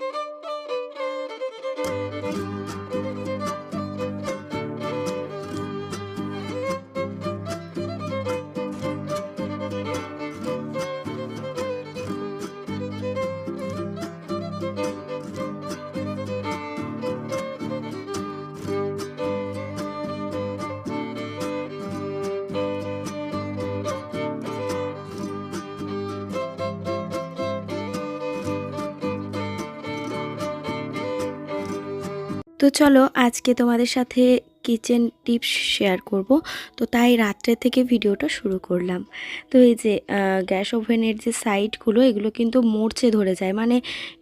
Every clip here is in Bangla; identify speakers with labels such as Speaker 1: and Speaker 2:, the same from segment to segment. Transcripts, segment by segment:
Speaker 1: thank you তো চলো আজকে তোমাদের সাথে কিচেন টিপস শেয়ার করব। তো তাই রাত্রে থেকে ভিডিওটা শুরু করলাম। তো এই যে গ্যাস ওভেনের যে সাইডগুলো এগুলো কিন্তু মরচে ধরে যায়। মানে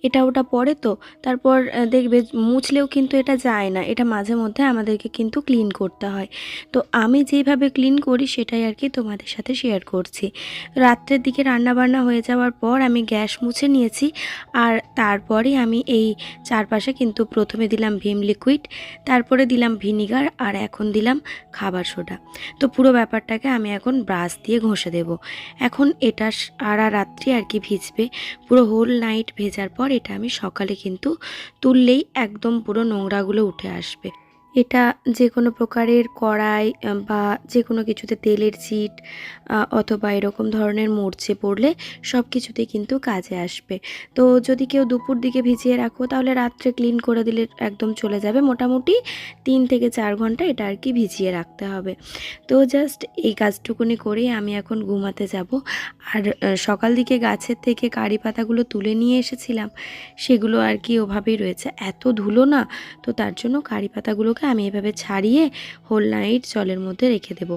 Speaker 1: এটা ওটা পড়ে তো, তারপর দেখবে মুছলেও কিন্তু এটা যায় না। এটা মাঝে মধ্যে আমাদেরকে কিন্তু ক্লিন করতে হয়। তো আমি যেইভাবে ক্লিন করি, সেটাই আর কি তোমাদের সাথে শেয়ার করছি। রাত্রের দিকে রান্না বান্না হয়ে যাওয়ার পর আমি গ্যাস মুছে নিয়েছি। আর তারপরে আমি এই চারপাশে কিন্তু প্রথমে দিলাম ভিম লিকুইড তারপরে দিলাম ভিনিগার আর এখন দিলাম খাবার সোডা। তো পুরো ব্যাপারটাকে আমি এখন ব্রাশ দিয়ে ঘষে দেব। এখন এটা সারা রাত্রি আর কি ভিজবে। পুরো হোল নাইট ভেজার পর এটা আমি সকালে কিন্তু তুললেই একদম পুরো নোংরাগুলো উঠে আসবে। এটা যে কোনো প্রকারের কড়াই বা যে কোনো কিছুতে তেলের চিট অথবা এরকম ধরনের মরচে পড়লে সব কিছুতেই কিন্তু কাজে আসবে। তো যদি কেউ দুপুর দিকে ভিজিয়ে রাখো, তাহলে রাত্রে ক্লিন করে দিলে একদম চলে যাবে। মোটামুটি তিন থেকে চার ঘণ্টা এটা আর কি ভিজিয়ে রাখতে হবে। তো জাস্ট এই কাজটুকুনি করেই আমি এখন ঘুমাতে যাব। আর সকাল দিকে গাছের থেকে কারি পাতাগুলো তুলে নিয়ে এসেছিলাম, সেগুলো আর কি ওভাবেই রয়েছে। এত ধুলো না, তো তার জন্য কারি পাতাগুলোকে আমি এভাবে ছাড়িয়ে হোল নাইট জলের মধ্যে রেখে দেব।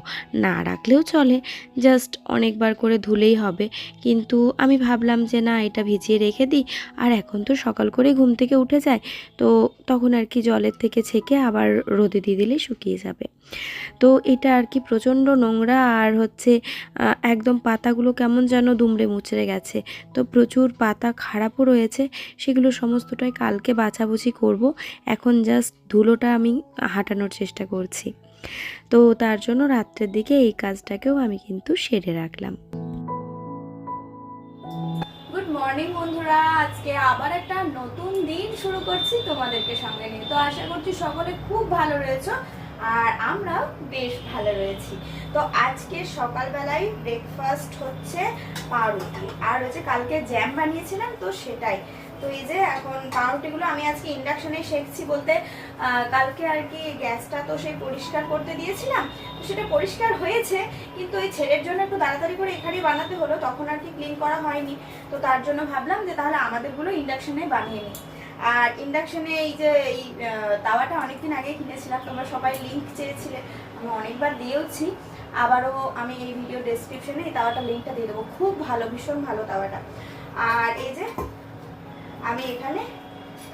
Speaker 1: না রাখলেও চলে জাস্ট অনেকবার করে ধুলেই হবে। কিন্তু আমি ভাবলাম যে না, এটা ভিজিয়ে রেখে দিই, আর এখন তো সকাল করে ঘুম থেকে উঠে যায়, তো তখন আর কি জলের থেকে ছেঁকে আবার রোদে দিয়ে দিলে শুকিয়ে যাবে। তো এটা আর কি প্রচণ্ড নোংরা, আর হচ্ছে একদম পাতাগুলো কেমন যেন দুমড়ে মুচড়ে গেছে। তো প্রচুর পাতা খারাপও রয়েছে, সেগুলো সমস্তটাই কালকে বাছাবুছি করব। এখন জাস্ট ধুলোটা আমি হাঁটানোর চেষ্টা করছি। তো তার জন্য রাত্রের দিকে এই কাজটাকেও আমি কিন্তু সেরে রাখলাম।
Speaker 2: মর্নিং বন্ধুরা, আজকে আবার একটা নতুন দিন শুরু করছি তোমাদেরকে সঙ্গে নিয়ে। তো আশা করছি সকলে খুব ভালো রয়েছো আর আমরাও বেশ ভালো রয়েছি। তো আজকে সকালবেলায় ব্রেকফাস্ট হচ্ছে পাউরুটি। আর হচ্ছে কালকে জ্যাম বানিয়েছিলাম তো সেটাই। তো এই যে এখন পাউরুটিগুলো আমি আজকে ইন্ডাকশনে শেখছি বলতে কালকে আর কি গ্যাসটা তো সেই পরিষ্কার করতে দিয়েছিলাম, তো সেটা পরিষ্কার হয়েছে, কিন্তু ওই ছেলের জন্য একটু তাড়াতাড়ি করে এখানেই বানাতে হলো, তখন আর কি ক্লিন করা হয়নি। তো তার জন্য ভাবলাম যে তাহলে আমাদেরগুলো ইন্ডাকশনে বানিয়ে নিই। আর ইন্ডাকশনে এই যে এই তাওয়াটা অনেকদিন আগে কিনেছিলাম, তোমরা সবাই লিঙ্ক চেয়েছিলে, আমি অনেকবার দিয়েওছি। আবারও আমি এই ভিডিও ডেসক্রিপশনে এই তাওয়াটা লিঙ্কটা দিয়ে দেবো। খুব ভালো, ভীষণ ভালো তাওয়াটা। আর এই যে আমি এখানে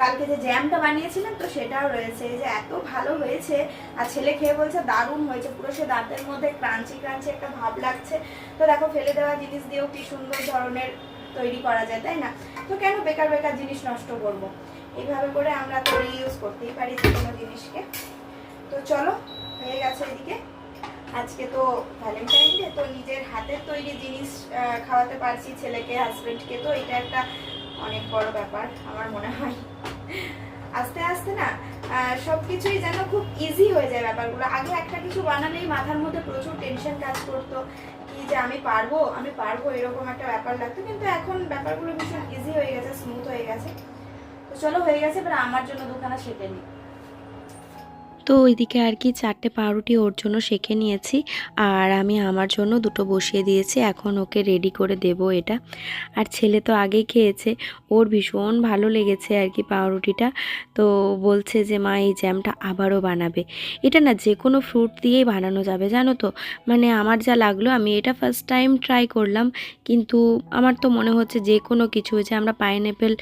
Speaker 2: কালকে যে জ্যামটা বানিয়েছিলাম তো সেটাও রয়েছে। যে এত ভালো হয়েছে, আর ছেলে খেয়ে বলছে দারুণ হয়েছে। পুরো সে দাঁতের মধ্যে ক্রাঞ্চি ক্রাঞ্চি একটা ভাব লাগছে। তো দেখো ফেলে দেওয়া জিনিস দিয়েও কি সুন্দর ধরনের তৈরি করা যায়, তাই না? তো কেন বেকার বেকার জিনিস নষ্ট করব? এইভাবে করে আমরা তো ইউজ করতেই পারি যে কোনো জিনিসকে। তো চলো, হয়ে গেছে এদিকে। আজকে তো ভ্যালেন্টাইন ডে তো নিজের হাতের তৈরি জিনিস খাওয়াতে পারছি ছেলেকে হাজবেন্ডকে তো এটা একটা অনেক বড় ব্যাপার, আমার মনে হয়। আস্তে আস্তে না সব কিছুই যেন খুব ইজি হয়ে যায় ব্যাপারগুলো। আগে একটা কিছু বানালেই মাথার মধ্যে প্রচুর টেনশন কাজ করতো, কি যে আমি পারব? আমি পারব এরকম একটা ব্যাপার লাগতো, কিন্তু এখন ব্যাপারগুলো ভীষণ ইজি হয়ে গেছে স্মুথ হয়ে গেছে। তো চলো, হয়ে গেছে, এবার আমার জন্য দুখানা সেটে নিই।
Speaker 1: তো ওইদিকে আর কি চারটে পাউরুটি ওর জন্য সেঁকে নিয়েছি আর আমি আমার জন্য দুটো বসিয়ে দিয়েছি, এখন ওকে রেডি করে দেব এটা। আর ছেলে তো আগেই খেয়েছে, ওর ভীষণ ভালো লেগেছে আর কি পাউরুটিটা। তো বলছে যে, মা, এই জ্যামটা আবারও বানাবে। এটা না যে কোনো ফ্রুট দিয়েই বানানো যাবে, জানো তো? মানে আমার যা লাগল, আমি এটা ফার্স্ট টাইম ট্রাই করলাম, কিন্তু আমার তো মনে হচ্ছে যে কোনো কিছু যে আমরা পাইনঅ্যাপেল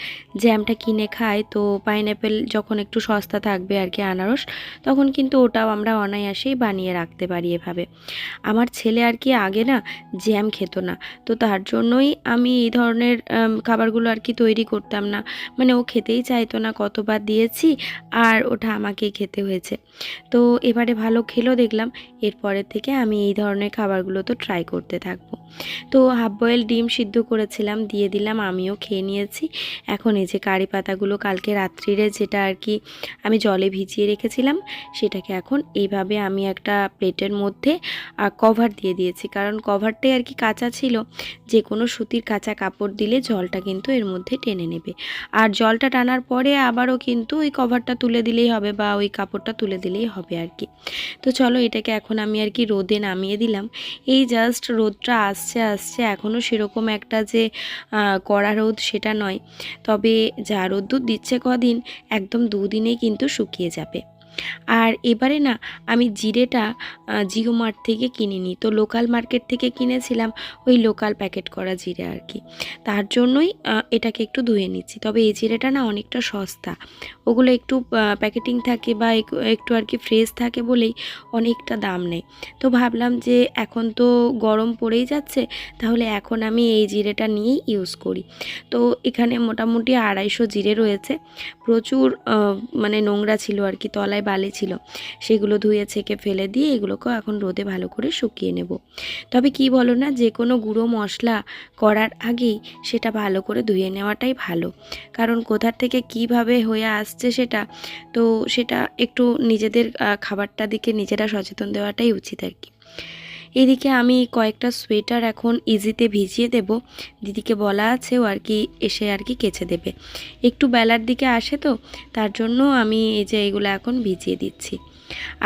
Speaker 1: জ্যামটা কিনে খাই, তো পাইনঅ্যাপেল যখন একটু সস্তা থাকবে আর কি আনারস তখন কিন্তু ওটাও আমরা অনায়াসেই বানিয়ে রাখতে পারি এভাবে। আমার ছেলে আর কি আগে না জ্যাম খেত না, তো তার জন্যই আমি এই ধরনের খাবারগুলো আর কি তৈরি করতাম না। মানে ও খেতেই চাইতো না, কতবার দিয়েছি আর ওটা আমাকেই খেতে হয়েছে। তো এবারে ভালো খেলো দেখলাম, এরপরের থেকে আমি এই ধরনের খাবারগুলো তো ট্রাই করতে থাকব। তো হাফ বয়েল ডিম সিদ্ধ করেছিলাম, দিয়ে দিলাম, আমিও খেয়ে নিয়েছি। এখন এই যে কারি পাতাগুলো কালকে রাত্রিরে যেটা আর কি আমি জলে ভিজিয়ে রেখেছিলাম সেটাকে এখন এইভাবে আমি একটা প্লেটের মধ্যে কভার দিয়ে দিয়েছি। কারণ কভারটাই আর কি কাঁচা ছিল যে কোনো সুতির কাঁচা কাপড় দিলে জলটা কিন্তু এর মধ্যে টেনে নেবে। আর জলটা টানার পরে আবারও কিন্তু ওই কভারটা তুলে দিলেই হবে বা ওই কাপড়টা তুলে দিলেই হবে আর কি। তো চলো এটাকে এখন আমি আর কি রোদে নামিয়ে দিলাম। এই জাস্ট রোদটা আসছে আসছে এখনও সেরকম একটা যে কড়া রোদ সেটা নয়। তবে যা রোদ্দুর দিচ্ছে কদিন, একদম দুদিনেই কিন্তু শুকিয়ে যাবে। আর এবারে না, আমি জিরেটা জিও মার্ট থেকে কিনিনি। তো লোকাল মার্কেট থেকে কিনেছিলাম ওই লোকাল প্যাকেট করা জিরে আর কি। তার জন্যই এটাকে একটু ধুয়ে নিচ্ছি। তবে এই জিরেটা না অনেকটা সস্তা। ওগুলো একটু প্যাকেটিং থাকে বা একটু আর কি ফ্রেশ থাকে বলেই অনেকটা দাম নেয় তো ভাবলাম যে এখন তো গরম পড়েই যাচ্ছে, তাহলে এখন আমি এই জিরেটা নিয়েই ইউজ করি। তো এখানে মোটামুটি আড়াইশো জিরে রয়েছে। প্রচুর মানে নোংরা ছিল আর কি, তলায় বালি ছিল। সেগুলো ধুয়ে, ছেঁকে ফেলে দিয়ে এগুলোকেও এখন রোদে ভালো করে শুকিয়ে নেব। তবে কি বলো না যে কোনো গুঁড়ো মশলা করার আগেই সেটা ভালো করে ধুয়ে নেওয়াটাই ভালো। কারণ কোথার থেকে কীভাবে হয়ে আসছে সেটা, তো সেটা একটু নিজেদের খাবারটা দিকে নিজেরা সচেতন দেওয়াটাই উচিত আর কি। এদিকে আমি কয়েকটা সোয়েটার এখন ইজিতে ভিজিয়ে দেব। দিদিকে বলা আছে ও আর কি এসে আর কি কেচে দেবে। একটু বেলার দিকে আসে তো, তার জন্য আমি এই যে এগুলো এখন ভিজিয়ে দিচ্ছি।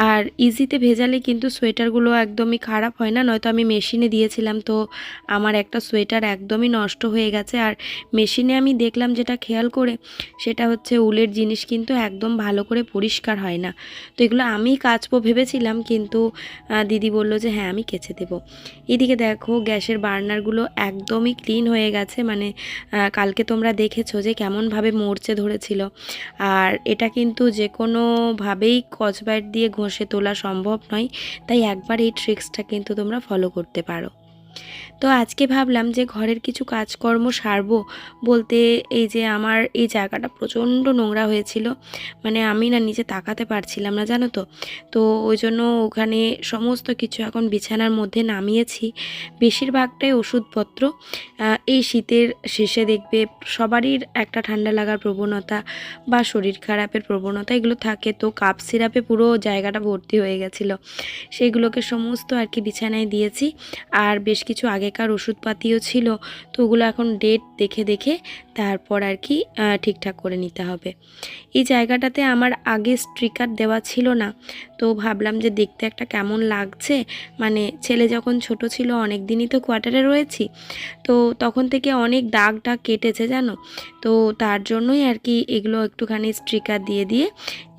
Speaker 1: আর ইজিতে ভেজালে কিন্তু সোয়েটারগুলো একদমই খারাপ হয় না, নয়তো আমি মেশিনে দিয়েছিলাম, তো আমার একটা সোয়েটার একদমই নষ্ট হয়ে গেছে। আর মেশিনে আমি দেখলাম যেটা খেয়াল করে, সেটা হচ্ছে উলের জিনিস কিন্তু একদম ভালো করে পরিষ্কার হয় না। তো এগুলো আমি কাচবো ভেবেছিলাম, কিন্তু দিদি বলল যে হ্যাঁ আমি কেচে দেবো। এদিকে দেখো, গ্যাসের বার্নারগুলো একদমই ক্লিন হয়ে গেছে মানে কালকে তোমরা দেখেছ যে কেমনভাবে মরচে ধরেছিল। আর এটা কিন্তু যে কোনোভাবেই কচবাইট দিয়ে ঘষে তোলা সম্ভব নয় তাই একবার এই ট্রিক্সটা কিন্তু তোমরা ফলো করতে পারো। তো আজকে ভাবলাম যে ঘরের কিছু কাজকর্ম সারবো বলতে এই যে আমার এই জায়গাটা প্রচণ্ড নোংরা হয়েছিল। মানে আমি না নিজে তাকাতে পারছিলাম না, জানো তো? তো ওই জন্য ওখানে সমস্ত কিছু এখন বিছানার মধ্যে নামিয়েছি। বেশিরভাগটাই ওষুধপত্র। এই শীতের শেষে দেখবে সবারই একটা ঠান্ডা লাগার প্রবণতা বা শরীর খারাপের প্রবণতা এগুলো থাকে। তো কাপ সিরাপে পুরো জায়গাটা ভর্তি হয়ে গেছিল। সেগুলোকে সমস্ত আর কি বিছানায় দিয়েছি। আর বেশ কিছু আগেকার ওষুধপাতিও ছিল তো ওগুলো এখন ডেট দেখে দেখে তারপর আর কি ঠিকঠাক করে নিতে হবে। এই জায়গাটাতে আমার আগে স্ট্রিকার দেওয়া ছিল না। তো ভাবলাম যে দেখতে একটা কেমন লাগছে। মানে ছেলে যখন ছোট ছিল অনেক দিনই তো কোয়ার্টারে রয়েছি। তো তখন থেকে অনেক দাগ টাগ কেটেছে, জানো? তো তার জন্যই আর কি এগুলো একটুখানি স্ট্রিকার দিয়ে দিয়ে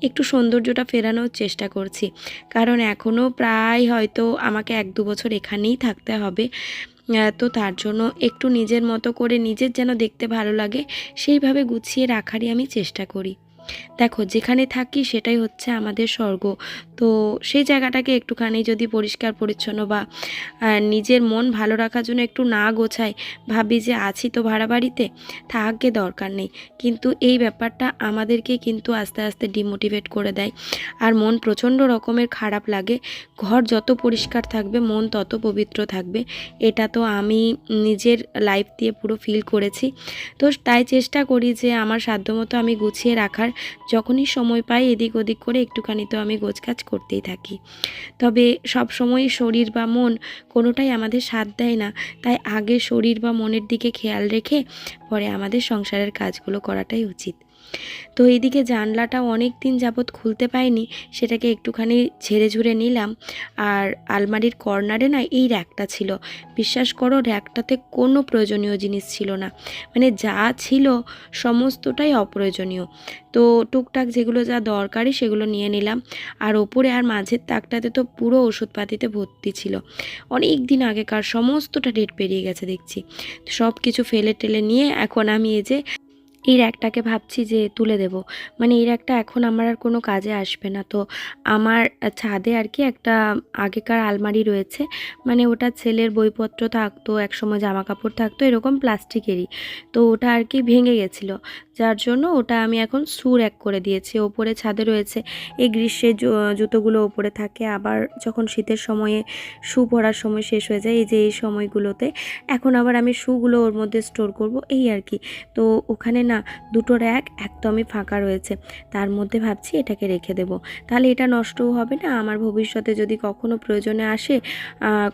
Speaker 1: একটু সৌন্দর্যটা ফেরানোর চেষ্টা করছি। কারণ এখনও প্রায় হয়তো আমাকে এক দু বছর এখানেই থাকতে হবে। তো তার জন্য একটু নিজের মতো করে নিজের যেন দেখতে ভালো লাগে, সেইভাবে গুছিয়ে রাখারই আমি চেষ্টা করি। দেখো, যেখানে থাকি সেটাই হচ্ছে আমাদের স্বর্গ। তো সেই জায়গাটাকে একটুখানি যদি পরিষ্কার, পরিচ্ছন্ন বা নিজের মন ভালো রাখার জন্য একটু না গোছাই, ভাবি যে আছি তো ভাড়া বাড়িতে থাকবে দরকার নেই। কিন্তু এই ব্যাপারটা আমাদেরকে কিন্তু আস্তে আস্তে ডিমোটিভেট করে দেয়। আর মন প্রচণ্ড রকমের খারাপ লাগে। ঘর যত পরিষ্কার থাকবে, মন তত পবিত্র থাকবে। এটা তো আমি নিজের লাইফ দিয়ে পুরো ফিল করেছি। তো তাই চেষ্টা করি যে আমার সাধ্যমতো আমি গুছিয়ে রাখার। যখনই সময় পাই এদিক ওদিক করে একটুখানি তো আমি গোছকাজ করতেই থাকি। তবে সব সময় শরীর বা মন কোনোটাই আমাদের সাথ দেয় না। তাই আগে শরীর বা মনের দিকে খেয়াল রেখে পরে আমাদের সংসারের কাজগুলো করাটাই উচিত। তো এইদিকে জানলাটা অনেক দিন যাবৎ খুলতে পাইনি, সেটাকে একটুখানি ঝেড়ে ঝুড়ে নিলাম। আর আলমারির কর্নারে না এই র্যাকটা ছিল। বিশ্বাস করো, র্যাকটাতে কোনো প্রয়োজনীয় জিনিস ছিল না। মানে যা ছিল সমস্তটাই অপ্রয়োজনীয়। তো টুকটাক যেগুলো যা দরকারি সেগুলো নিয়ে নিলাম। আর ওপরে আর মাঝের তাকটাতে তো পুরো ওষুধপাতিতে ভর্তি ছিল। অনেক দিন আগেকার সমস্তটা ডেট পেরিয়ে গেছে দেখছি। সব কিছু ফেলে টেলে নিয়ে এখন আমি এই যে এই র্যাকটাকে ভাবছি যে তুলে দেব। মানে এই র্যাকটা এখন আমার আর কোনো কাজে আসবে না। তো আমার ছাদে আর কি একটা আগেকার আলমারি রয়েছে। মানে ওটা ছেলের বইপত্র থাকতো, একসময় জামা কাপড় থাকতো, এরকম প্লাস্টিকেরই তো ওটা আর কি ভেঙে গেছিল। যার জন্য ওটা আমি এখন সুর এক করে দিয়েছি। ওপরে ছাদে রয়েছে, এই গ্রীষ্মের জু- জুতোগুলো ওপরে থাকে। আবার যখন শীতের সময়ে শু পরার সময় শেষ হয়ে যায়, এই যে এই সময়গুলোতে, এখন আবার আমি শুগুলো ওর মধ্যে স্টোর করব, এই আর কি। তো ওখানে না দুটো র্যাক একদমই ফাঁকা রয়েছে, তার মধ্যে ভাবছি এটাকে রেখে দেব। তাহলে এটা নষ্টও হবে না, আমার ভবিষ্যতে যদি কখনো প্রয়োজনে আসে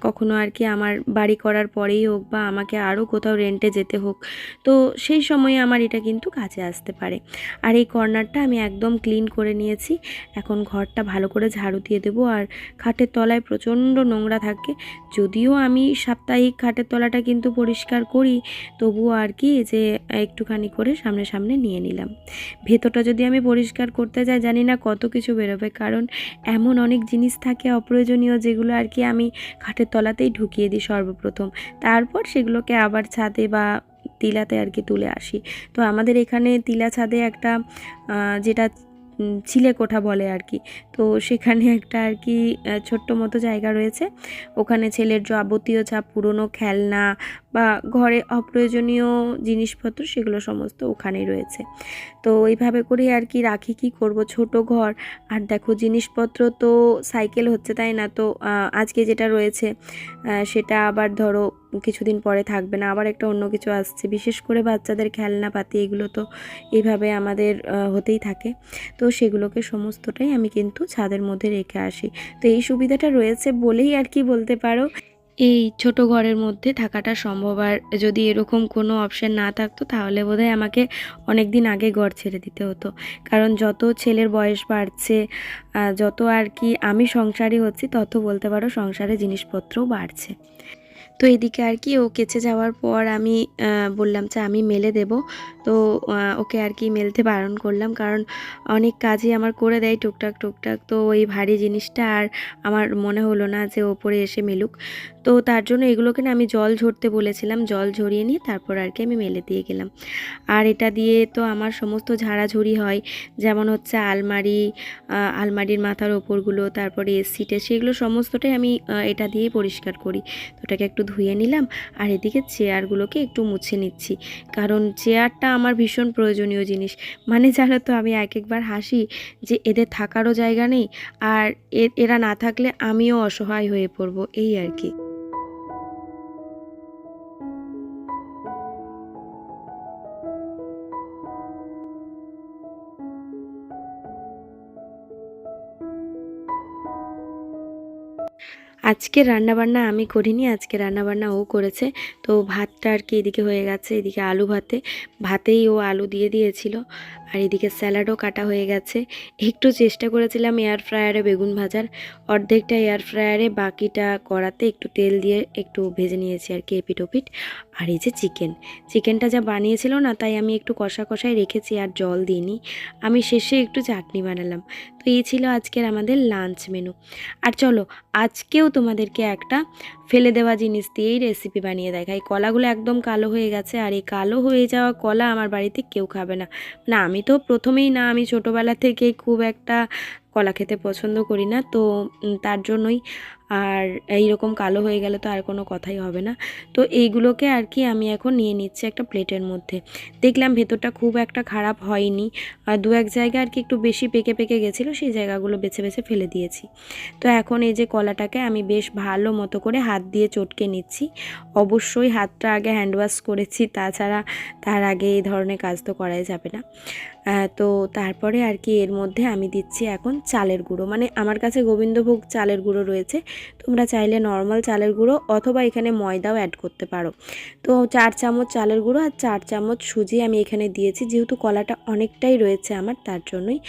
Speaker 1: কখনো আর কি আমার বাড়ি করার পরেই হোক বা আমাকে আরও কোথাও রেন্টে যেতে হোক। তো সেই সময়ে আমার এটা কিন্তু কাজে আসতে পারে। আর এই কর্নারটা আমি একদম ক্লিন করে নিয়েছি। এখন ঘরটা ভালো করে ঝাড়ু দিয়ে দেবো। আর খাটের তলায় প্রচণ্ড নোংরা থাকে। যদিও আমি সাপ্তাহিক খাটের তলাটা কিন্তু পরিষ্কার করি, তবুও আর কি যে একটুখানি করে সামনে সামনে নিয়ে নিলাম। ভেতরটা যদি আমি পরিষ্কার করতে যাই, জানি না কত কিছু বেরোবে। কারণ এমন অনেক জিনিস থাকে অপ্রয়োজনীয় যেগুলো আর কি আমি খাটের তলাতেই ঢুকিয়ে দিই সর্বপ্রথম। তারপর সেগুলোকে আবার ছাদে বা তিলাতে আর কি তুলে আসি। তো আমাদের এখানে তিলা ছাদে একটা যেটা ছিলে কোঠা বলে আর কি। তো সেখানে একটা আর কি ছোট্ট মতো জায়গা রয়েছে। ওখানে ছেলের যাবতীয় যা পুরনো খেলনা বা ঘরে অপ্রয়োজনীয় জিনিসপত্র, সেগুলো সমস্ত ওখানেই রয়েছে। তো এইভাবে করেই আর কি রাখি, কি করব? ছোট ঘর। আর দেখো, জিনিসপত্র তো সাইকেল হচ্ছে, তাই না? তো আজকে যেটা রয়েছে সেটা আবার ধরো কিছুদিন পরে থাকবে না, আবার একটা অন্য কিছু আসছে। বিশেষ করে বাচ্চাদের খেলনাপাতি এগুলো তো এইভাবে আমাদের হতেই থাকে। তো সেগুলোকে সমস্তটাই আমি কিন্তু ছাদের মধ্যে রেখে আসি। তো এই সুবিধাটা রয়েছে বলেই আর কি বলতে পারো। এই ছোট ঘরের মধ্যে থাকাটা সম্ভব। আর যদি এরকম কোনো অপশান না থাকতো, তাহলে বোধহয় আমাকে অনেক দিন আগে ঘর ছেড়ে দিতে হতো। কারণ যত ছেলের বয়স বাড়ছে যত আর কি আমি সংসারী হচ্ছি, তত বলতে পারো সংসারে জিনিসপত্রও বাড়ছে। তো এদিকে আর কি ও কেচে যাওয়ার পর আমি বললাম যে আমি মেলে দেব। তো ওকে আর কি মেলতে বারণ করলাম। কারণ অনেক কাজই আমার করে দেয় টুকটাক টুকটাক। তো ওই ভারী জিনিসটা আর আমার মনে হলো না যে ওপরে এসে মেলুক। তো তার জন্য এগুলোকে না আমি জল ঝরতে বলেছিলাম। জল ঝরিয়ে নিয়ে তারপর আর কি আমি মেলে দিয়ে গেলাম। আর এটা দিয়ে তো আমার সমস্ত ঝাড়াঝুড়ি হয়। যেমন হচ্ছে আলমারি আলমারির মাথার ওপরগুলো, তারপরে এসিটে সেগুলো সমস্তটাই আমি এটা দিয়েই পরিষ্কার করি। তো ওটাকে একটু ধুয়ে নিলাম আর এদিকে চেয়ারগুলোকে একটু মুছে নিচ্ছি। কারণ চেয়ারটা আমার ভীষণ প্রয়োজনীয় জিনিস। মানে জানো তো, আমি এক একবার হাসি যে এদের থাকারও জায়গা নেই আর এরা না থাকলে আমিও অসহায় হয়ে পড়ব, এই আর কি। আজকে রান্নাবান্না আমি করিনি, আজকে রান্নাবান্না ও করেছে। তো ভাতটা আর কি এদিকে হয়ে গেছে, এদিকে আলু ভাতে। ভাতেই ও আলু দিয়ে দিয়েছিল, আর এদিকে স্যালাডও কাটা হয়ে গেছে। একটু চেষ্টা করেছিলাম এয়ার ফ্রায়ারে বেগুন ভাজার। অর্ধেকটা এয়ার ফ্রায়ারে বাকিটা করাতে একটু তেল দিয়ে একটু ভেজে নিয়েছি আর কি এপিট ওপিট আর এই যে চিকেন, চিকেনটা যা বানিয়েছিল না, তাই আমি একটু কষা কষায় রেখেছি আর জল দিইনি। আমি শেষে একটু চাটনি বানালাম। তো এই ছিল আজকের আমাদের লাঞ্চ মেনু আর চলো, আজকেও তোমাদেরকে একটা ফেলে দেওয়া জিনিস দিয়েই রেসিপি বানিয়ে দেখাই। কলাগুলো একদম কালো হয়ে গেছে আর এই কালো হয়ে যাওয়া কলা আমার বাড়িতে কেউ খাবে না। না, আমি তো প্রথমেই না, আমি ছোটোবেলা থেকেই খুব একটা কলা খেতে পছন্দ করি না। তো তার জন্যই আর এই রকম কালো হয়ে গেলে তো আর কোনো কথাই হবে না। তো এইগুলোকে আর কি আমি এখন নিয়ে নিচ্ছি একটা প্লেটের মধ্যে। দেখলাম ভেতরটা খুব একটা খারাপ হয়নি। আর দু এক জায়গায় আর কি একটু বেশি পেকে পেকে গেছিল, সেই জায়গাগুলো বেছে বেছে ফেলে দিয়েছি। তো এখন এই যে কলাটাকে আমি বেশ ভালো মতো করে হাত দিয়ে চটকে নিচ্ছি। অবশ্যই হাতটা আগে হ্যান্ড ওয়াশ করেছি, তাছাড়া তার আগে এই ধরনের কাজ তো করাই যাবে না। তো তারপরে আর কি এর মধ্যে আমি দিচ্ছি এখন চালের গুঁড়ো। মানে আমার কাছে গোবিন্দভোগ চালের গুঁড়ো রয়েছে তোমরা চাইলে নর্মাল চালের গুঁড়ো অথবা এখানে ময়দাও অ্যাড করতে পারো। তো চার চামচ চালের গুঁড়ো আর চার চামচ সুজি আমি এখানে দিয়েছি, যেহেতু কলাটা অনেকটাই রয়েছে আমার, তার জন্যই।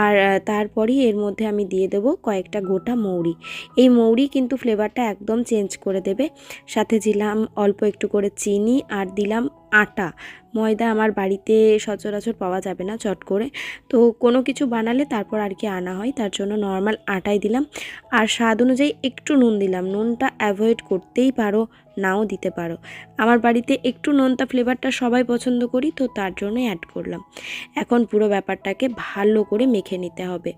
Speaker 1: আর তারপরই এর মধ্যে আমি দিয়ে দেবো কয়েকটা গোটা মৌরি। এই মৌরি কিন্তু ফ্লেভারটা একদম চেঞ্জ করে দেবে। সাথে দিলাম অল্প একটু করে চিনি আর দিলাম আটা। ময়দা আমার বাড়িতে সচরাচর পাওয়া যাবে না চট করে। তো কোনো কিছু বানালে তারপর আর কি আনা হয়, তার জন্য নর্মাল আটাই দিলাম। আর স্বাদ অনুযায়ী একটু নুন দিলাম। নুনটা অ্যাভয়েড করতেই পারো, নাও দিতে পারো। আমার বাড়িতে একটু নোনতা ফ্লেভারটা সবাই পছন্দ করি, তো তার জন্যই অ্যাড করলাম। এখন পুরো ব্যাপারটাকে ভালো করে মেখে নিতে হবে।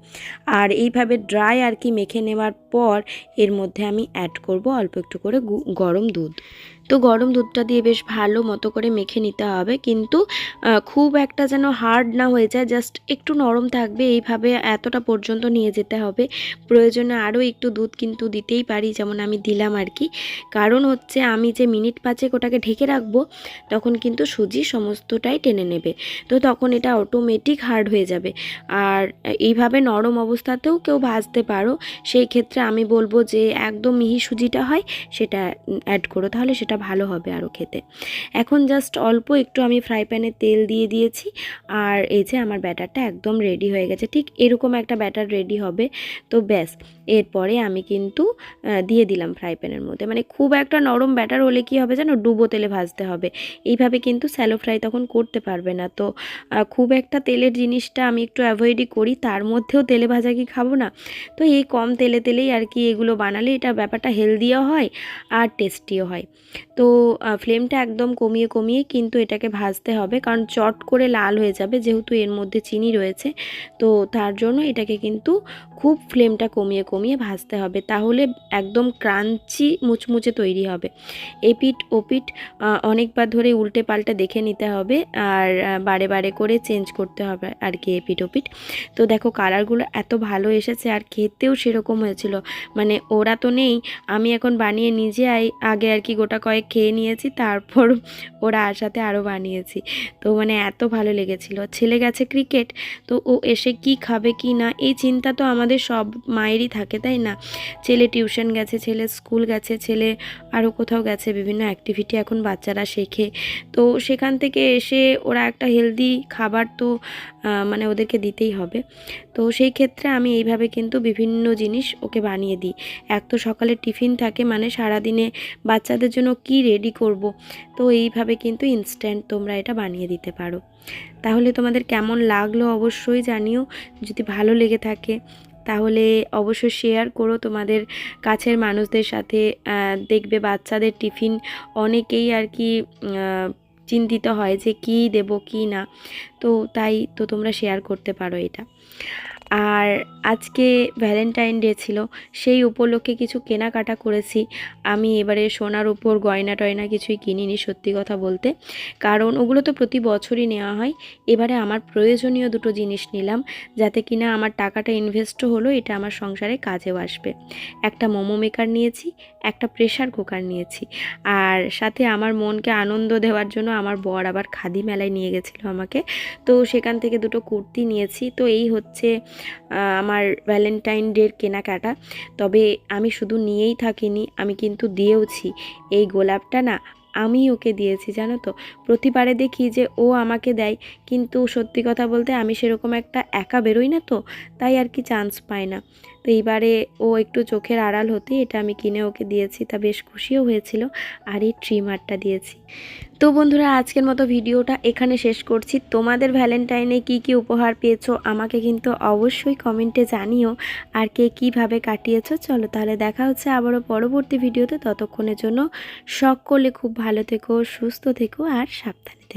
Speaker 1: আর এইভাবে ড্রাই আর কি মেখে নেওয়ার পর এর মধ্যে আমি অ্যাড করব অল্প একটু করে গরম দুধ। তো গরম দুধটা দিয়ে বেশ ভালো মতো করে মেখে নিতে হবে। কিন্তু খুব একটা যেন হার্ড না হয়ে যায় জাস্ট একটু নরম থাকবে, এইভাবে এতটা পর্যন্ত নিয়ে যেতে হবে। প্রয়োজনে আরও একটু দুধ কিন্তু দিতেই পারি, যেমন আমি দিলাম আর কি। কারণ হচ্ছে আমি যে মিনিট পাঁচেক ওটাকে ঢেকে রাখব, তখন কিন্তু সুজি সমস্তটাই টেনে নেবে। তো তখন এটা অটোমেটিক হার্ড হয়ে যাবে। আর এইভাবে নরম অবস্থাতেও কেউ ভাজতে পারো, সেই ক্ষেত্রে আমি বলব যে একদম মিহি সুজিটা হয়, সেটা অ্যাড করো। তাহলে সেটা ভালো হবে আরও খেতে। এখন জাস্ট অল্প একটু আমি ফ্রাই প্যানে তেল দিয়ে দিয়েছি, আর এই যে আমার ব্যাটারটা একদম রেডি হয়ে গেছে। ঠিক এরকম একটা ব্যাটার রেডি হবে, তো ব্যাস। এরপরে আমি কিন্তু দিয়ে দিলাম ফ্রাই প্যানের মধ্যে। মানে খুব একটা নরম ব্যাটার হলে কি হবে যেন ডুবো তেলে ভাজতে হবে। এইভাবে কিন্তু স্যালো ফ্রাই তখন করতে পারবে না। তো খুব একটা তেলের জিনিসটা আমি একটু অ্যাভয়েডই করি, তার মধ্যেও তেলে ভাজা কি খাব না? তো এই কম তেলে তেলেই আর কি এগুলো বানালে এটা ব্যাপারটা হেলদিও হয় আর টেস্টিও হয়। তো ফ্লেমটা একদম কমিয়ে কমিয়ে কিন্তু এটাকে ভাজতে হবে। কারণ চট করে লাল হয়ে যাবে, যেহেতু এর মধ্যে চিনি রয়েছে। তো, তার জন্য এটাকে কিন্তু খুব ফ্লেমটা কমিয়ে কমিয়ে ভাজতে হবে। তাহলে একদম ক্রাঞ্চি মুচমুচে তৈরি হবে। এপিট ওপিট অনেকবার ধরে উল্টে পাল্টে দেখে নিতে হবে। আর বারে বারে করে চেঞ্জ করতে হবে আর কি এপিট ওপিট তো, দেখো কালারগুলো এত ভালো এসেছে আর খেতেও সেরকম হয়েছিল। মানে ওরা তো নেই। আমি এখন বানিয়ে নিজে আগে আর কি গোটা কয়েক খেয়ে নিয়েছি, তারপর ওরা আসাতে আরও বানিয়েছি। তো মানে এত ভালো লেগেছিল। ছেলে গেছে ক্রিকেট তো ও এসে কি খাবে, কি না, এই চিন্তা তো আমাদের সব মায়েরই থাকে, তাই না? ছেলে টিউশন গেছে, ছেলে স্কুল গেছে, ছেলে আরও কোথাও গেছে, বিভিন্ন অ্যাক্টিভিটি এখন বাচ্চারা শেখে। তো সেখান থেকে এসে ওরা একটা হেলদি খাবার তো মানে ওদেরকে দিতেই হবে। তো সেই ক্ষেত্রে আমি এইভাবে কিন্তু বিভিন্ন জিনিস ওকে বানিয়ে দিই। এক তো সকালে টিফিন থাকে মানে সারাদিনে বাচ্চাদের জন্য কি রেডি করব? তো এইভাবে কিন্তু ইনস্ট্যান্ট তোমরা এটা বানিয়ে দিতে পারো। তাহলে তোমাদের কেমন লাগল অবশ্যই জানিও। যদি ভালো লেগে থাকে, তাহলে অবশ্যই শেয়ার করো তোমাদের কাছের মানুষদের সাথে। দেখবে বাচ্চাদের টিফিন অনেকেই আর কি চিন্তিত হয় যে কী দেবো কী না। তো তাই তো তোমরা শেয়ার করতে পারো এটা। আর আজকে ভ্যালেন্টাইন ডে ছিল, সেই উপলক্ষে কিছু কেনাকাটা করেছি। আমি এবারে সোনার উপর গয়না টয়না কিছুই কিনিনি সত্যি কথা বলতে। কারণ ওগুলো তো প্রতি বছরই নেওয়া হয়। এবারে আমার প্রয়োজনীয় দুটো জিনিস নিলাম, যাতে কিনা আমার টাকাটা ইনভেস্টও হলো, এটা আমার সংসারে কাজেও আসবে। একটা মোমো মেকার নিয়েছি, একটা প্রেশার কুকার নিয়েছি। আর সাথে আমার মনকে আনন্দ দেওয়ার জন্য আমার বর আবার খাদি মেলায় নিয়ে গেছিল আমাকে। তো সেখান থেকে দুটো কুর্তি নিয়েছি। তো এই হচ্ছে আমার ভ্যালেন্টাইন ডের কেনাকাটা। তবে আমি শুধু নিয়েই থাকিনি, আমি কিন্তু দিয়েওছি। এই গোলাপটা না, আমি ওকে দিয়েছি, জানো তো? প্রতিবারে দেখি যে ও আমাকে দেয়, কিন্তু সত্যি কথা বলতে আমি সেরকম একটা একা বেরোই না তো, তাই আর কি চান্স পাই না। তো এইবারে ও একটু চোখের আড়াল হতে এটা আমি কিনে ওকে দিয়েছি, তা বেশ খুশিও হয়েছিল আর এই ট্রিমারটা দিয়েছি। তো বন্ধুরা, আজকের মতো ভিডিওটা এখানে শেষ করছি। তোমাদের ভ্যালেন্টাইনে কি কি উপহার পেয়েছ আমাকে কিন্তু অবশ্যই কমেন্টে জানিও। আর কে কীভাবে কাটিয়েছো, চলো তাহলে দেখা হচ্ছে আবারও পরবর্তী ভিডিওতে। ততক্ষণের জন্য সকলে খুব ভালো থেকো, সুস্থ থেকো আর সাবধানে থেকো।